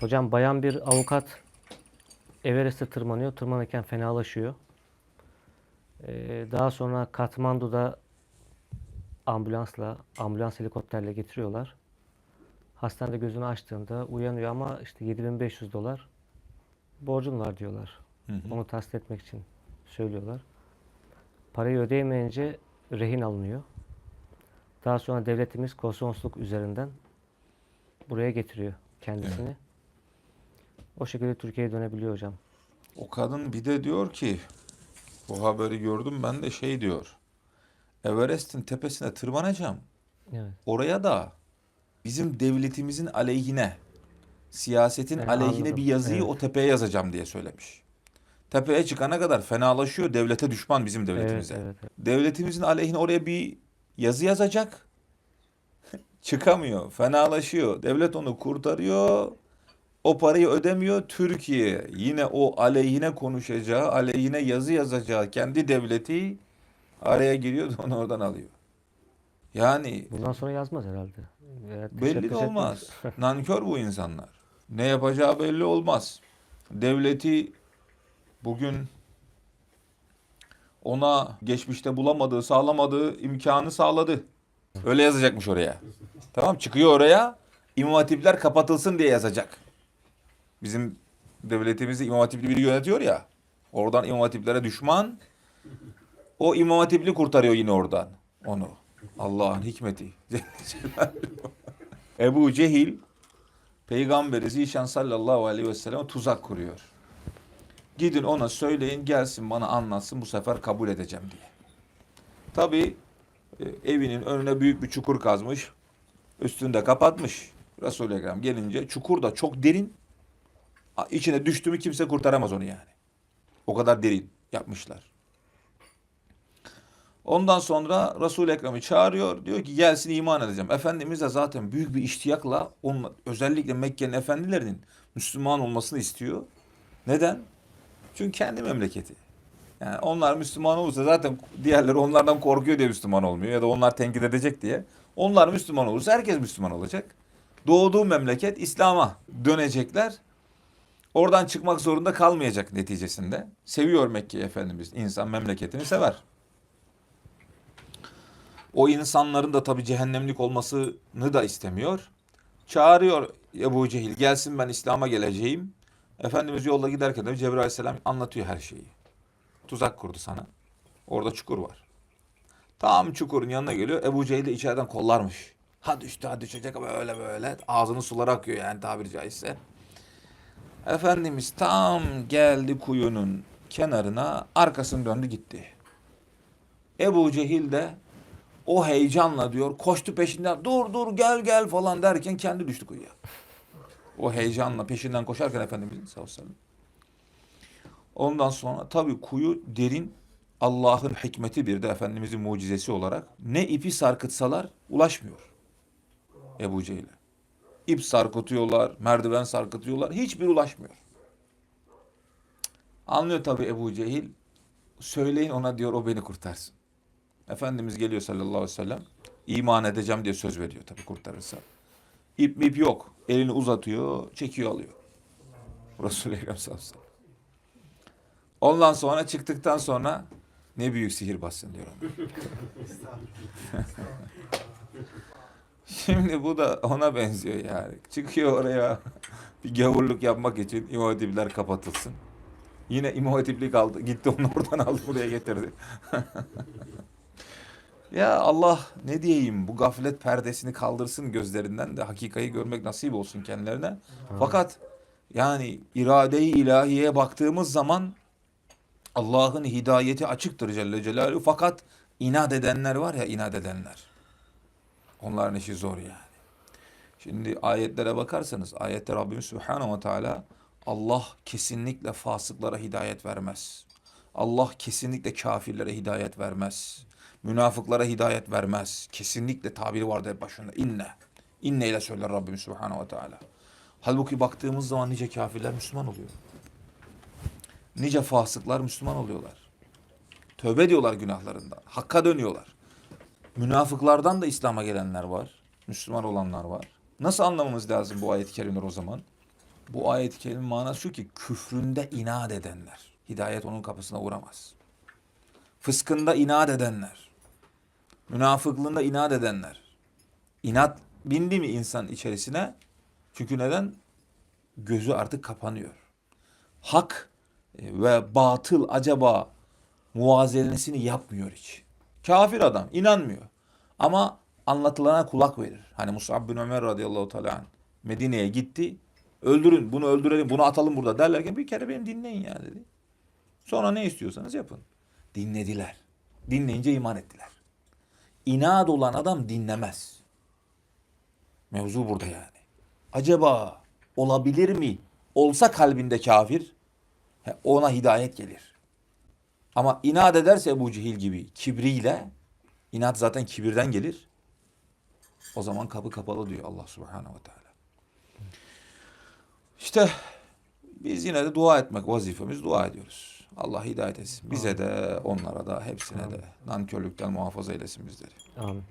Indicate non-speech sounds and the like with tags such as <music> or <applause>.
Hocam bayan bir avukat Everest'e tırmanıyor. Tırmanırken fenalaşıyor. Ee, daha sonra Katmandu'da ambulansla, ambulans helikopterle getiriyorlar. Hastanede gözünü açtığında uyanıyor ama işte 7500 dolar borcun var diyorlar. Hı hı. Onu tahsil etmek için söylüyorlar. Parayı ödeyemeyince rehin alınıyor. Daha sonra devletimiz konsolosluk üzerinden buraya getiriyor kendisini. O şekilde Türkiye'ye dönebiliyor hocam. O kadın bir de diyor ki bu haberi gördüm ben de şey diyor. Everest'in tepesine tırmanacağım. Evet. Oraya da bizim devletimizin aleyhine, siyasetin Evet, aleyhine anladım. bir yazıyı Evet. o tepeye yazacağım diye söylemiş. Tepeye çıkana kadar fenalaşıyor, devlete düşman bizim devletimize. Evet, evet, evet. Devletimizin aleyhine oraya bir yazı yazacak. <laughs> Çıkamıyor, fenalaşıyor. Devlet onu kurtarıyor. O parayı ödemiyor. Türkiye yine o aleyhine konuşacağı, aleyhine yazı yazacağı kendi devleti araya giriyor da onu oradan alıyor. Yani Bundan sonra yazmaz herhalde. Veya belli de olmaz. <laughs> Nankör bu insanlar. Ne yapacağı belli olmaz. Devleti bugün ona geçmişte bulamadığı, sağlamadığı imkanı sağladı. Öyle yazacakmış oraya. Tamam çıkıyor oraya. İmam hatipler kapatılsın diye yazacak. Bizim devletimizi imam hatipli biri yönetiyor ya. Oradan imam hatiplere düşman. O imam hatipli kurtarıyor yine oradan onu. Allah'ın hikmeti. <laughs> Ebu Cehil Peygamberi Zişan sallallahu aleyhi ve sellem tuzak kuruyor. Gidin ona söyleyin gelsin bana anlatsın bu sefer kabul edeceğim diye. Tabi evinin önüne büyük bir çukur kazmış. Üstünde kapatmış. Resul-i Ekrem gelince çukur da çok derin. İçine düştü mü kimse kurtaramaz onu yani. O kadar derin yapmışlar. Ondan sonra Resul-i Ekrem'i çağırıyor. Diyor ki gelsin iman edeceğim. Efendimiz de zaten büyük bir iştiyakla onun, özellikle Mekke'nin efendilerinin Müslüman olmasını istiyor. Neden? Çünkü kendi memleketi. Yani onlar Müslüman olursa zaten diğerleri onlardan korkuyor diye Müslüman olmuyor. Ya da onlar tenkit edecek diye. Onlar Müslüman olursa herkes Müslüman olacak. Doğduğu memleket İslam'a dönecekler. Oradan çıkmak zorunda kalmayacak neticesinde. Seviyor Mekke Efendimiz. İnsan memleketini sever. O insanların da tabii cehennemlik olmasını da istemiyor. Çağırıyor Ebu Cehil gelsin ben İslam'a geleceğim. Efendimiz yolda giderken de Cebrail Aleyhisselam anlatıyor her şeyi. Tuzak kurdu sana. Orada çukur var. Tam çukurun yanına geliyor. Ebu Cehil de içeriden kollarmış. Ha düştü ha düşecek ama öyle böyle. Ağzının suları akıyor yani tabiri caizse. Efendimiz tam geldi kuyunun kenarına arkasını döndü gitti. Ebu Cehil de o heyecanla diyor koştu peşinden dur dur gel gel falan derken kendi düştü kuyuya. O heyecanla peşinden koşarken Efendimizin sallallahu. Ondan sonra tabii kuyu derin Allah'ın hikmeti bir de Efendimizin mucizesi olarak ne ipi sarkıtsalar ulaşmıyor Ebu Cehil'e. İp sarkıtıyorlar, merdiven sarkıtıyorlar. Hiçbir ulaşmıyor. Anlıyor tabii Ebu Cehil. Söyleyin ona diyor o beni kurtarsın. Efendimiz geliyor sallallahu aleyhi ve sellem. İman edeceğim diye söz veriyor tabii kurtarırsa. İp mip yok. Elini uzatıyor, çekiyor alıyor. Resul-i Ekrem sallallahu aleyhi ve sellem. Ondan sonra çıktıktan sonra ne büyük sihirbazsın diyor ona. <laughs> Şimdi bu da ona benziyor yani. Çıkıyor oraya bir gavurluk yapmak için İmam kapatılsın. Yine İmam Hatiplik aldı. Gitti onu oradan aldı buraya getirdi. <laughs> ya Allah ne diyeyim bu gaflet perdesini kaldırsın gözlerinden de hakikayı görmek nasip olsun kendilerine. Fakat yani irade-i ilahiyeye baktığımız zaman Allah'ın hidayeti açıktır Celle Celaluhu. Fakat inat edenler var ya inat edenler. Onların işi zor yani. Şimdi ayetlere bakarsanız ayette Rabbimiz Subhanahu ve Teala Allah kesinlikle fasıklara hidayet vermez. Allah kesinlikle kafirlere hidayet vermez. Münafıklara hidayet vermez. Kesinlikle tabiri vardı hep başında. İnne. İnne ile söyler Rabbimiz Subhanahu ve Teala. Halbuki baktığımız zaman nice kafirler Müslüman oluyor. Nice fasıklar Müslüman oluyorlar. Tövbe ediyorlar günahlarından. Hakka dönüyorlar. Münafıklardan da İslam'a gelenler var. Müslüman olanlar var. Nasıl anlamamız lazım bu ayet-i kerimeler o zaman? Bu ayet-i kerimenin manası şu ki küfründe inat edenler. Hidayet onun kapısına uğramaz. Fıskında inat edenler. Münafıklığında inat edenler. İnat bindi mi insan içerisine? Çünkü neden? Gözü artık kapanıyor. Hak e, ve batıl acaba muvazenesini yapmıyor hiç. Kafir adam inanmıyor. Ama anlatılana kulak verir. Hani Musab bin Ömer radıyallahu teala Medine'ye gitti. Öldürün bunu öldürelim bunu atalım burada derlerken bir kere beni dinleyin ya dedi. Sonra ne istiyorsanız yapın. Dinlediler. Dinleyince iman ettiler. İnat olan adam dinlemez. Mevzu burada yani. Acaba olabilir mi? Olsa kalbinde kafir ona hidayet gelir. Ama inat ederse Ebu Cehil gibi kibriyle inat zaten kibirden gelir. O zaman kapı kapalı diyor Allah Subhanahu ve Teala. İşte biz yine de dua etmek vazifemiz dua ediyoruz. Allah hidayet etsin. Bize de onlara da hepsine de nankörlükten muhafaza eylesin bizleri. Amin.